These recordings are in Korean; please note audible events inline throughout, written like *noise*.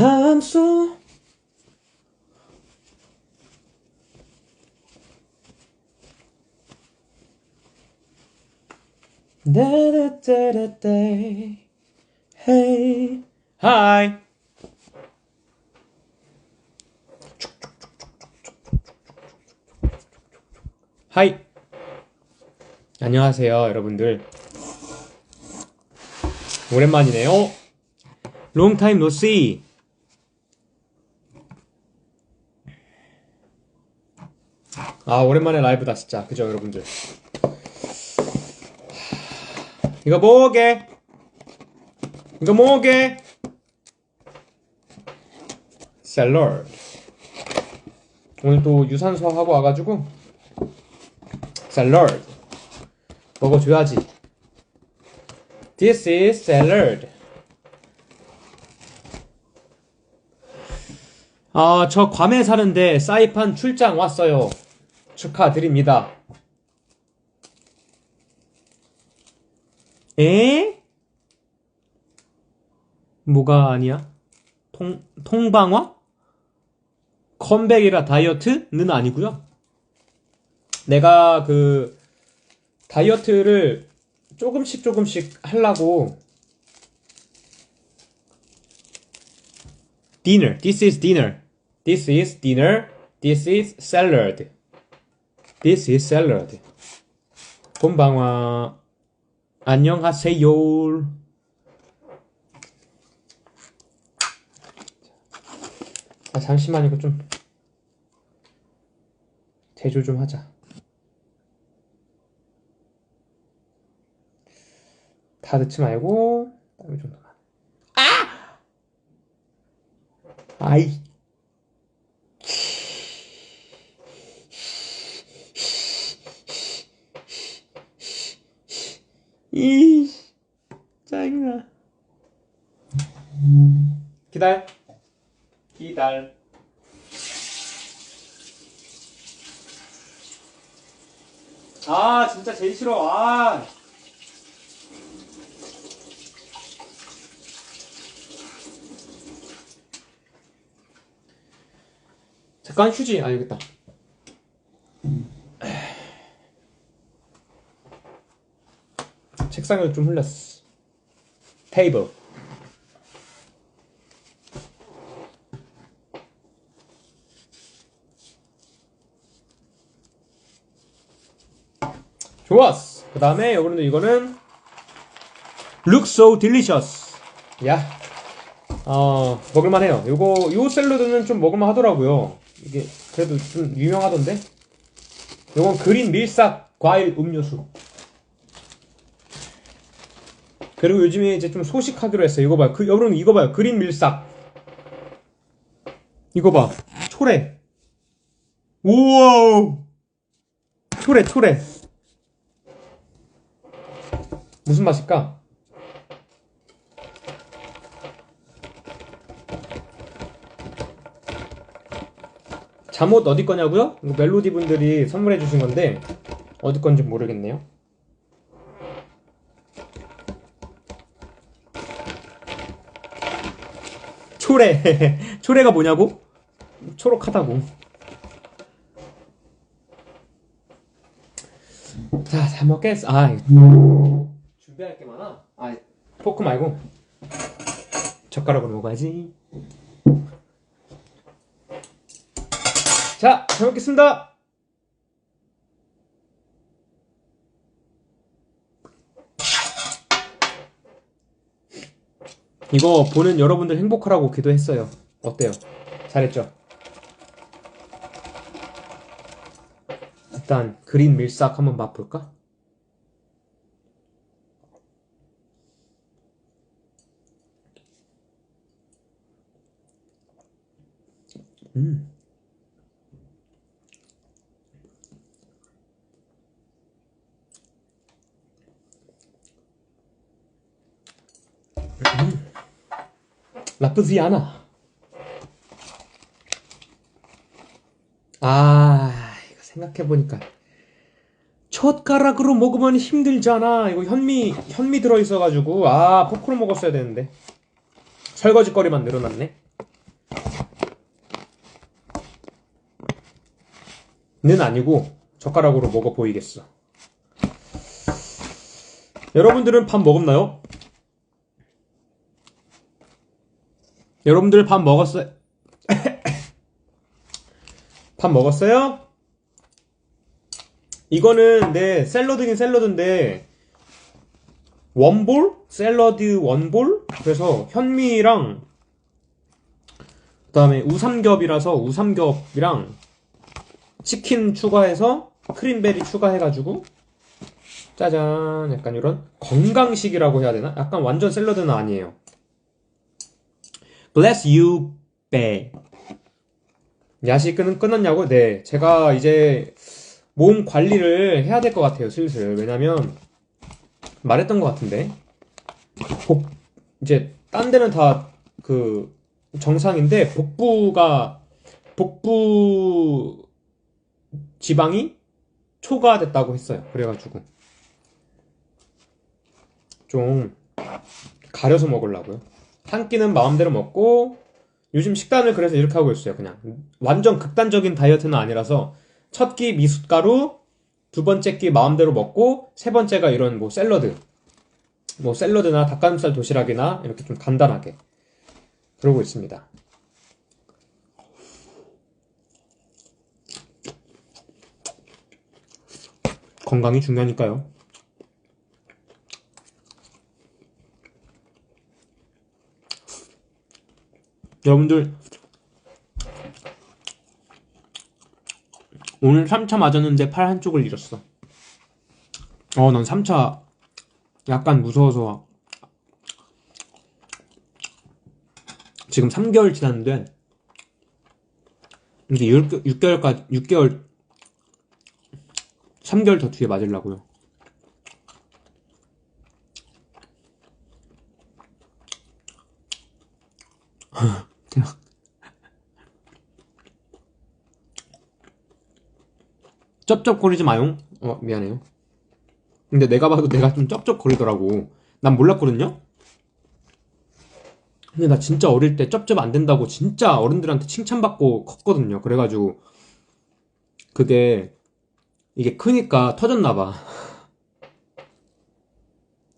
So 다다다다다 Hey Hi 하이. 안녕하세요 여러분들. 오랜만이네요. No see 아 오랜만에 라이브다 진짜. 그죠 여러분들? 이거 뭐게? 이거 뭐게? 샐러드. 오늘 또 유산소 하고 와가지고 샐러드. 먹어줘야지. This is salad 아, 저 괌에 사는데 사이판 출장 왔어요. 축하드립니다. 에? 뭐가 아니야? 통, 통방화? 컴백이라 다이어트는 아니고요. 내가 그 다이어트를 조금씩 조금씩 하려고 dinner. This is dinner. This is dinner. This is salad. This is salad. 곤방와 안녕하세요. 아 잠시만 이거 좀 제조 좀 하자. 다 넣지 말고 이 정도만. 아이. 이 짜증나. 기다려. 기다려. 아 진짜 제일 싫어. 아. 잠깐 휴지 알겠다. 책상에도 좀 흘렸어. 테이블. 좋았어. 그 다음에 요거는 이거는 look so delicious. 야. 어, 먹을만 해요. 요거 요 샐러드는 좀 먹을만 하더라고요. 이게 그래도 좀 유명하던데. 요건 그린 밀싹 과일 음료수. 그리고 요즘에 이제 좀 소식하기로 했어요. 이거 봐요. 그 여러분 이거 봐요. 그린 밀싹. 이거 봐. 초래. 우와. 초래 초래. 무슨 맛일까? 잠옷 어디 거냐고요? 멜로디 분들이 선물해 주신 건데 어디 건지 모르겠네요. 초래 *laughs* 초래가 뭐냐고? 초록하다고. 자, 잘 먹겠어. 아, 준비할 게 많아. 아, 포크 말고 젓가락으로 먹어야지. 자, 잘 먹겠습니다. 이거 보는 여러분들 행복하라고 기도했어요. 어때요? 잘했죠? 일단 그린 밀싹 한번 맛볼까? 음. 음. 나쁘지 않아. 아, 이거 생각해보니까. 젓가락으로 먹으면 힘들잖아. 이거 현미, 현미 들어있어가지고. 아, 포크로 먹었어야 되는데. 설거지거리만 늘어났네. 는 아니고, 젓가락으로 먹어 보이겠어. 여러분들은 밥 먹었나요? 여러분들 밥 먹었어요? *coughs* 밥 먹었어요? 이거는 내 샐러드긴 샐러드인데 원볼? 샐러드 원볼? 그래서 현미랑 그 다음에 우삼겹이라서 우삼겹이랑 치킨 추가해서 크림베리 추가해가지고 짜잔 약간 이런 건강식이라고 해야 되나? 약간 완전 샐러드는 아니에요. Bless you, 배. 야식은 끝났냐고? 네, 제가 이제 몸 관리를 해야 될 것 같아요, 슬슬. 왜냐면 말했던 것 같은데 복 이제 딴 데는 다 그 정상인데 복부가 복부 지방이 초과됐다고 했어요. 그래가지고 좀 가려서 먹으려고요. 한 끼는 마음대로 먹고 요즘 식단을 그래서 이렇게 하고 있어요. 그냥 완전 극단적인 다이어트는 아니라서 첫 끼 미숫가루, 두 번째 끼 마음대로 먹고 세 번째가 이런 뭐 샐러드, 뭐 샐러드나 닭가슴살 도시락이나 이렇게 좀 간단하게 그러고 있습니다. 건강이 중요하니까요. 여러분들 오늘 3차 맞았는데 팔 한쪽을 잃었어. 어, 난 3차 약간 무서워서 지금 3개월 지났는데 이제 6개월까지 6개월 3개월 더 뒤에 맞으려고요. 쩝쩝거리지 마용. 어, 미안해요. 근데 내가 봐도 내가 좀 쩝쩝거리더라고. 난 몰랐거든요? 근데 나 진짜 어릴 때 쩝쩝 안 된다고 진짜 어른들한테 칭찬받고 컸거든요. 그래가지고 그게 이게 크니까 터졌나 봐.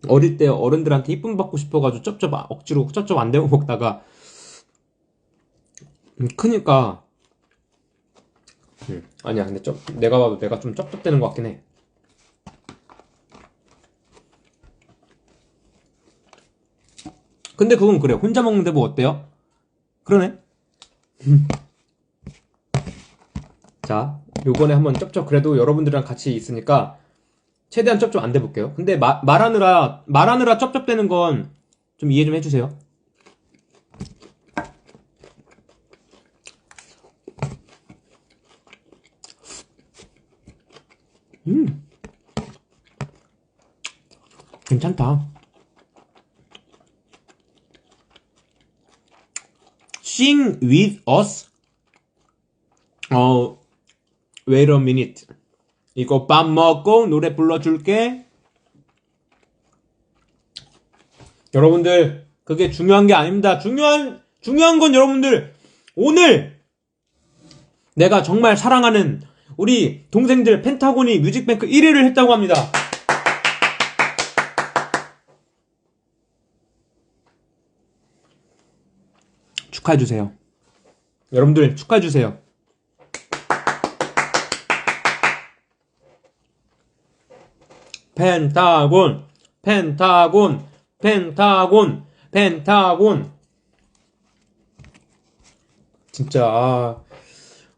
*laughs* 어릴 때 어른들한테 이쁨 받고 싶어가지고 쩝쩝 아- 억지로 쩝쩝 안 되고 먹다가 음, 크니까 음, 아니야 근데 쩝 내가 봐도 내가 좀 쩝쩝대는 것 같긴 해. 근데 그건 그래 혼자 먹는데 뭐 어때요? 그러네. *laughs* 자, 요번에 한번 쩝쩝 그래도 여러분들이랑 같이 있으니까 최대한 쩝쩝 안 돼볼게요. 근데 마- 말하느라 말하느라 쩝쩝대는 건 좀 이해 좀 해주세요. 음, 괜찮다. Sing with us. 어, wait a minute. 이거 밥 먹고 노래 불러줄게. 여러분들, 그게 중요한 게 아닙니다. 중요한, 중요한 건 여러분들, 오늘 내가 정말 사랑하는 우리 동생들 펜타곤이 뮤직뱅크 1위를 했다고 합니다. 축하해주세요. 여러분들 축하해주세요. 펜타곤, 펜타곤, 펜타곤, 펜타곤. 진짜, 아,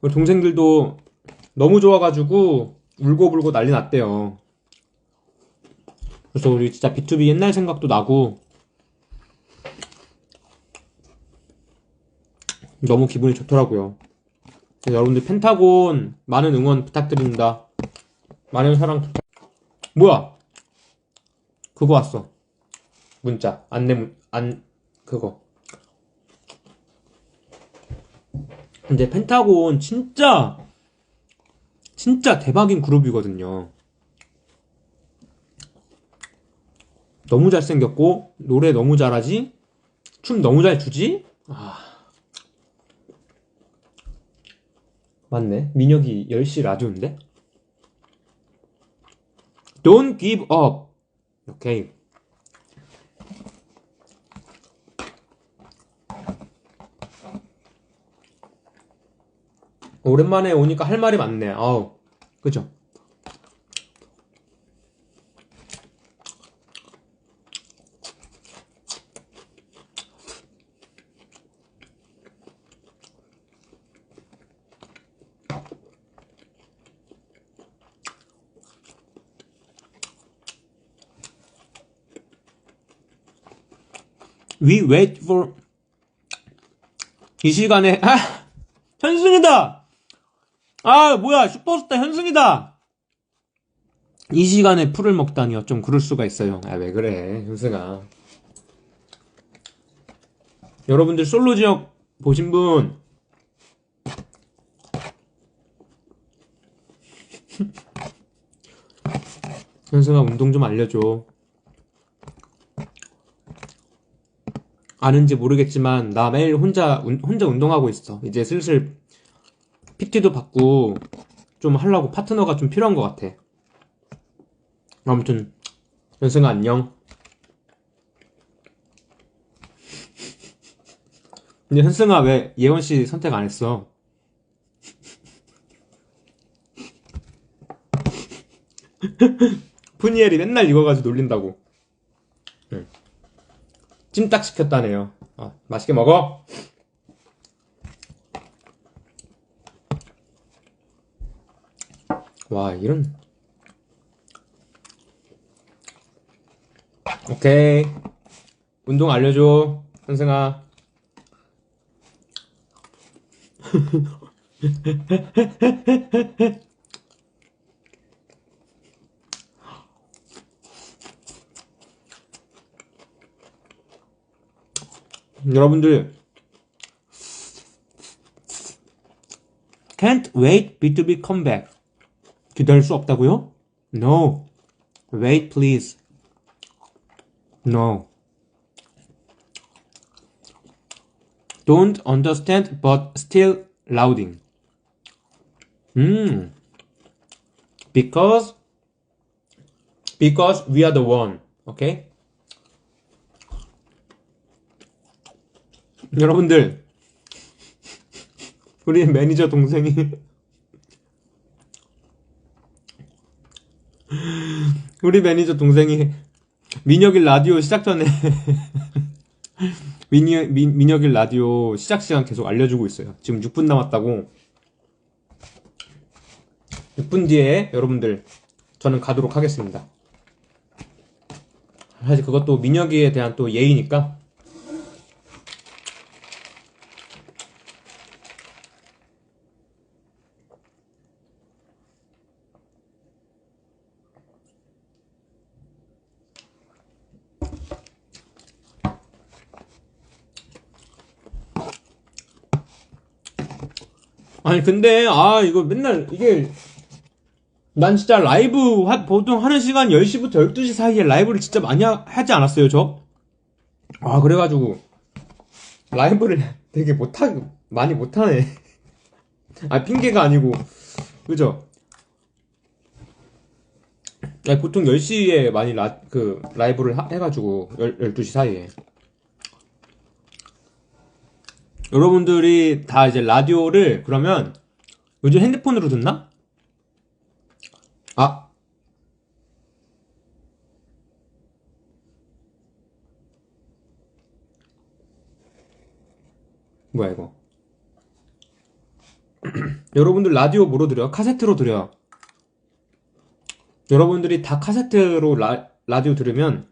우리 동생들도 너무 좋아가지고 울고불고 난리 났대요. 그래서 우리 진짜 B2B 옛날 생각도 나고 너무 기분이 좋더라고요. 여러분들 펜타곤 많은 응원 부탁드립니다. 많은 사랑 부탁. 뭐야? 그거 왔어. 문자 안내 문, 안 그거. 근데 펜타곤 진짜 진짜 대박인 그룹이거든요. 너무 잘생겼고 노래 너무 잘하지 춤 너무 잘 추지 아 맞네. 민혁이 10시 라디오인데? Don't give up. 오케이. 오랜만에 오니까 할 말이 많네. 아우. 그죠? We wait for 이 시간에 아 현승이다. 아 뭐야 슈퍼스타 현승이다. 이 시간에 풀을 먹다니요. 좀 그럴 수가 있어요. 아 왜 그래 현승아. 여러분들 솔로 지역 보신 분 *laughs* 현승아 운동 좀 알려줘. 아는지 모르겠지만 나 매일 혼자 운- 혼자 운동하고 있어. 이제 슬슬 PT도 받고 좀 하려고 파트너가 좀 필요한 것 같아. 아무튼 연승아 안녕. 근데 현승아 왜 예원 씨 선택 안 했어? *laughs* 푸니엘이 맨날 이거 가지고 놀린다고. 응. 찜닭 시켰다네요. 아, 맛있게 먹어. 와, 이런. 오케이. 운동 알려줘. 현승아. *laughs* 여러분들 Can't wait B2B comeback 기다릴 수 없다고요? No Wait please No Don't understand but still louding 음 Because Because we are the one Okay 여러분들 *laughs* 우리 매니저 동생이 우리 매니저 동생이 민혁이 라디오 시작 전에 민혁, 민, 민혁이 라디오 시작 시간 계속 알려주고 있어요. 지금 6분 남았다고. 6분 뒤에 여러분들 저는 가도록 하겠습니다. 사실 그것도 민혁이에 대한 또 예의니까 아니 근데 아 이거 맨날 이게 난 진짜 라이브 하- 보통 하는 시간 10시부터 12시 사이에 라이브를 진짜 많이 하, 지 않았어요 저? 아 그래가지고 라이브를 *laughs* 되게 못하 많이 못하네 *laughs* 아 핑계가 아니고 그죠? 아니, 보통 10시에 많이 라, 그 라이브를 하- 해가지고 1 12시 사이에 여러분들이 다 이제 라디오를 그러면 요즘 핸드폰으로 듣나? 아. 뭐야 이거? *clears throat* 여러분들 라디오 뭐로 들여? 카세트로 들여. 여러분들이 다 카세트로 라, 라디오 들으면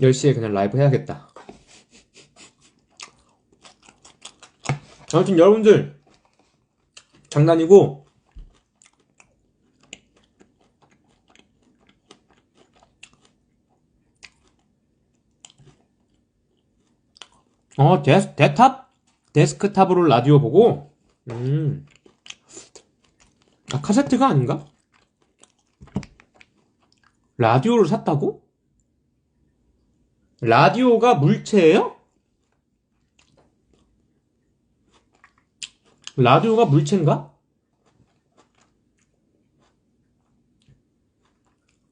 10시에 그냥 라이브 해야겠다. 아무튼 여러분들 장난이고 어 데, 데탑? 데스크탑으로 라디오 보고 음. 아 카세트가 아닌가? 라디오를 샀다고? 라디오가 물체예요? 라디오가 물체인가?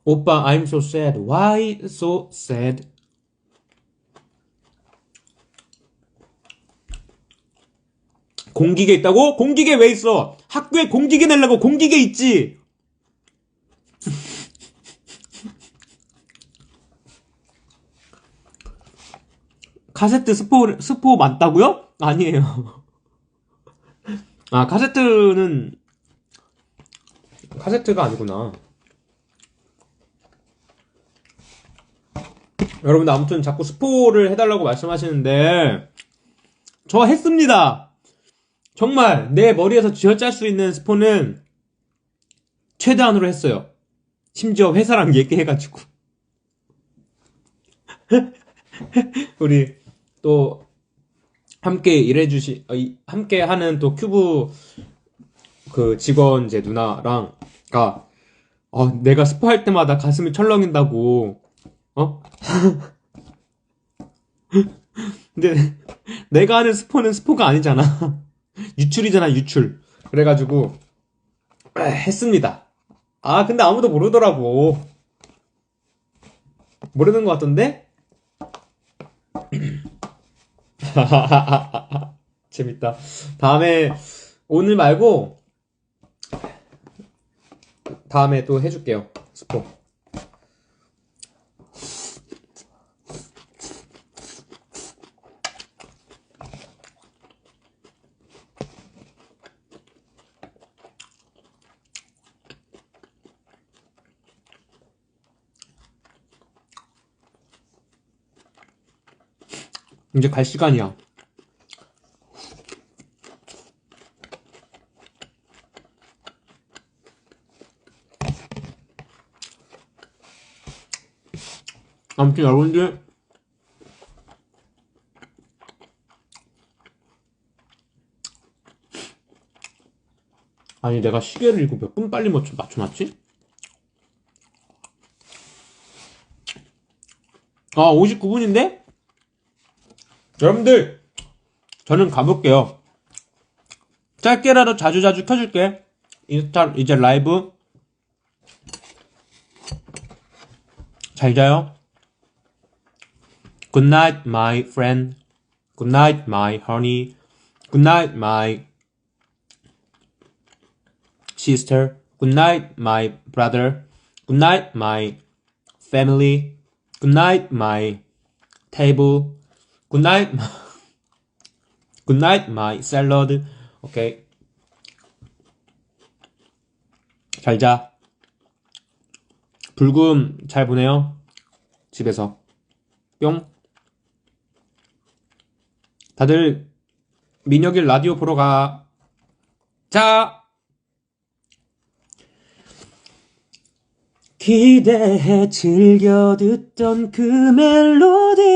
오빠, I'm so sad. Why so sad? 공기계 있다고? 공기계 왜 있어? 학교에 공기계 내려고 공기계 있지! *laughs* 카세트 스포, 스포 맞다고요? 아니에요. *laughs* 아, 카세트는, 카세트가 아니구나. 여러분들 아무튼 자꾸 스포를 해달라고 말씀하시는데, 저 했습니다! 정말 내 머리에서 쥐어짤 수 있는 스포는 최대한으로 했어요. 심지어 회사랑 *laughs* 얘기해가지고. *laughs* 우리 또 함께 일해주시, 어, 이- 함께 하는 또 큐브 그 직원 제 누나랑, 가, 어, 내가 스포할 때마다 가슴이 철렁인다고, 어? *laughs* 근데 내가 하는 스포는 스포가 아니잖아. *laughs* 유출이잖아, 유출. 그래가지고, 아, 했습니다. 아, 근데 아무도 모르더라고. 모르는 것 같던데? *clears throat* *laughs* 재밌다. 다음에, 오늘 말고, 다음에 또 해줄게요. 스포. 이제 갈 시간이야. 아무튼 여러분들 아니 내가 시계를 이거 몇 분 빨리 맞춰, 맞춰놨지? 아 59분인데? 여러분들 저는 가볼게요 짧게라도 자주자주 켜줄게 인스타 이제 라이브 잘 자요 Good night my friend Good night my honey Good night my sister Good night my brother Good night my family Good night my table Good night, *laughs* good night, my salad. 오케이. 잘 자. 불금 잘 보내요. 집에서. 뿅. 다들 민혁이 라디오 보러 가. 자. 기대해 즐겨 듣던 그 멜로디 우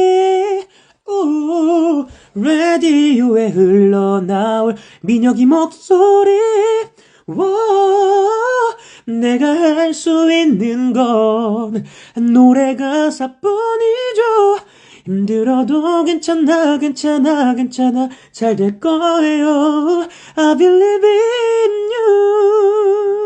라디오에 흘러나올 민혁이 목소리. 워 내가 할 수 있는 건 노래 가사뿐이죠. 힘들어도 괜찮아 괜찮아 괜찮아. 잘 될 거예요. I believe in you